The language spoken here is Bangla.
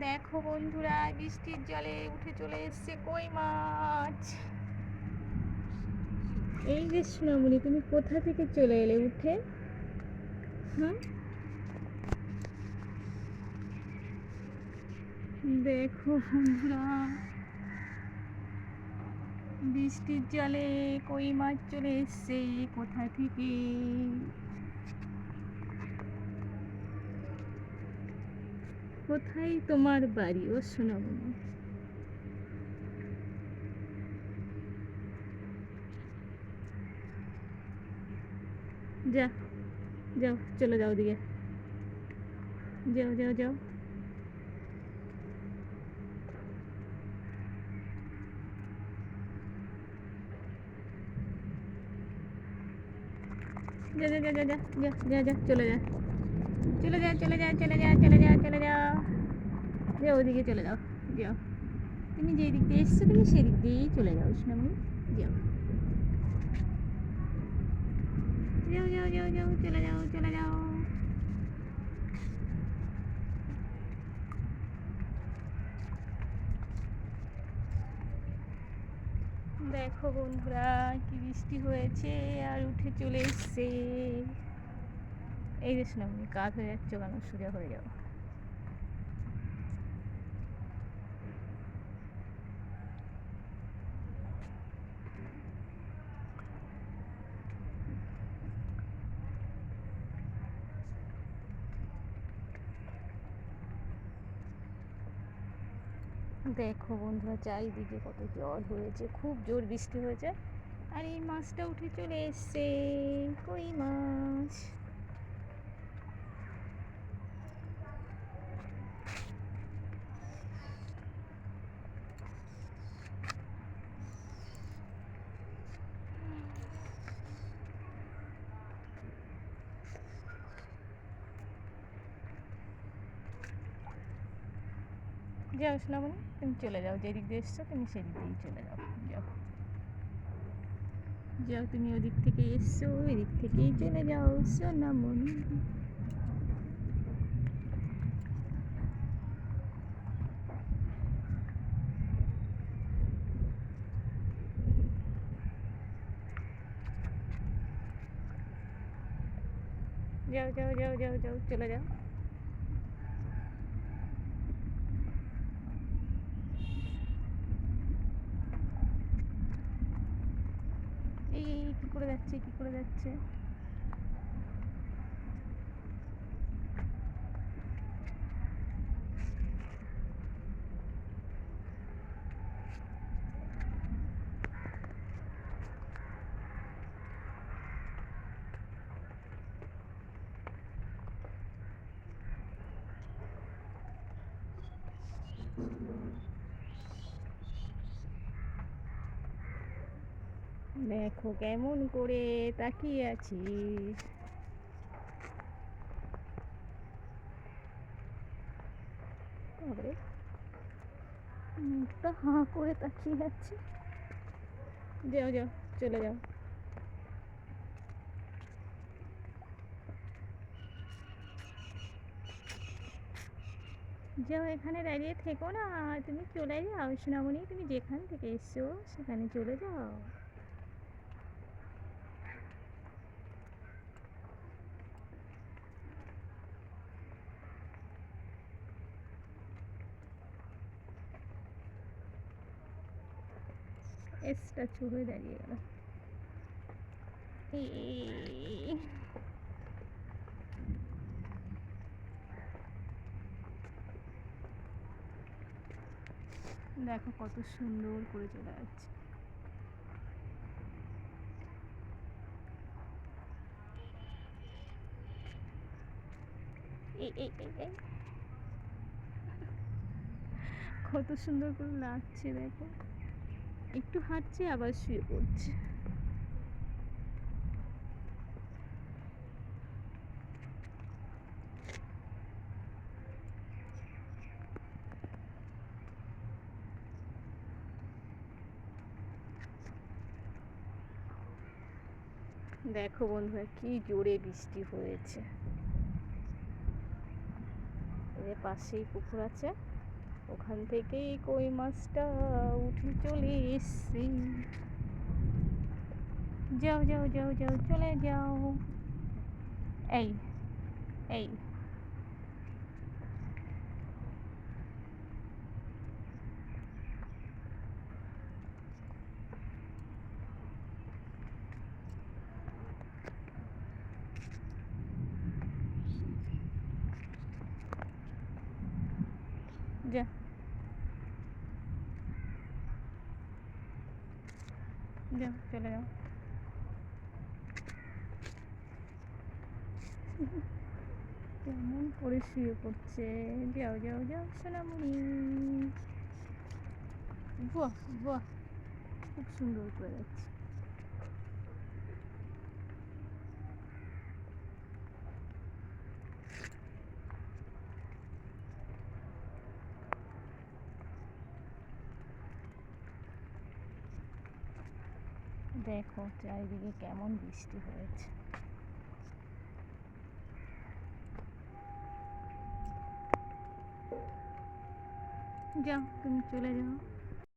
দেখো বন্ধুরা বৃষ্টির জলে উঠে চলে এসছে কই মাছ? এই যে সোনামণি তুমি কোথা থেকে চলে এলে উঠে? হ্যাঁ দেখো বন্ধুরা বৃষ্টির জলে কই মাছ চলে এসছে? কোথা থেকে? কোথায় তোমার বাড়ি? ও সোনামণি যা, যাও, চলে যাও দিকে যাও যাও যাও। যা যা যা যা যা যা যা, চলে যা। চলে যা চলে যা চলে যা চলে যা। ওদিকে চলে যাও। যাও। তুমি যেই দিক দিয়ে এসছো, তুমি সেই দিক দিয়েই চলে যাও সোনামণি যাও। যাও যাও যাও যাও, চলে যাও চলে যাও। দেখো বন্ধুরা, কি বৃষ্টি হয়েছে আর উঠে চলে এসছে। এই যে সোনামণি কাত হয়ে যাচ্ছ কেন? সোজা হয়ে যাও। দেখো বন্ধুরা, চারিদিকে কত জল হয়েছে, খুব জোর বৃষ্টি হয়েছে। আর এই মাছটা উঠে চলে এসছে, কই মাছ? যাও সোনামণি তুমি চলে যাও, যেদিক দিয়ে এসছো তুমি সেদিক দিয়েই চলে যাও যাও। যাও, তুমি ওদিক থেকে এসছো, এদিক থেকেই চলে যাও সোনামণি যাও যাও যাও যাও যাও, চলে যাও এই এই, কি করে যাচ্ছে কী করে যাচ্ছে? দেখো কেমন করে তাকিয়ে আছিস তবে মুখটা হাঁ করে তাকিয়ে আছে। যাও যাও, চলে যাও। যাও, এখানে দাঁড়িয়ে থেকো না। তুমি চলে যাও, সোনামণি। তুমি যেখান থেকে এসছো, সেখানে চলে যাও। স্ট্যাচু হয়ে দাঁড়িয়ে গেল। দেখো কত সুন্দর করে চলে যাচ্ছে কত সুন্দর করে লাগছে দেখো। একটু হাঁটছে, আবার শুয়ে পড়ছে। দেখো বন্ধুরা, কি জোরে বৃষ্টি হয়েছে। এর পাশেই পুকুর আছে। ওখান থেকেই কই মাছটা উঠে চলে এসছি। যাও যাও যাও যাও, চলে যাও। এই এই যা যাও চলে যাও কেমন করে শুয়ে পড়ছে যাও যাও যাও সোনামণি বাহ বাহ খুব সুন্দর করে যাচ্ছে দেখো চারিদিকে কেমন বৃষ্টি হয়েছে। যাও তুমি চলে যাও।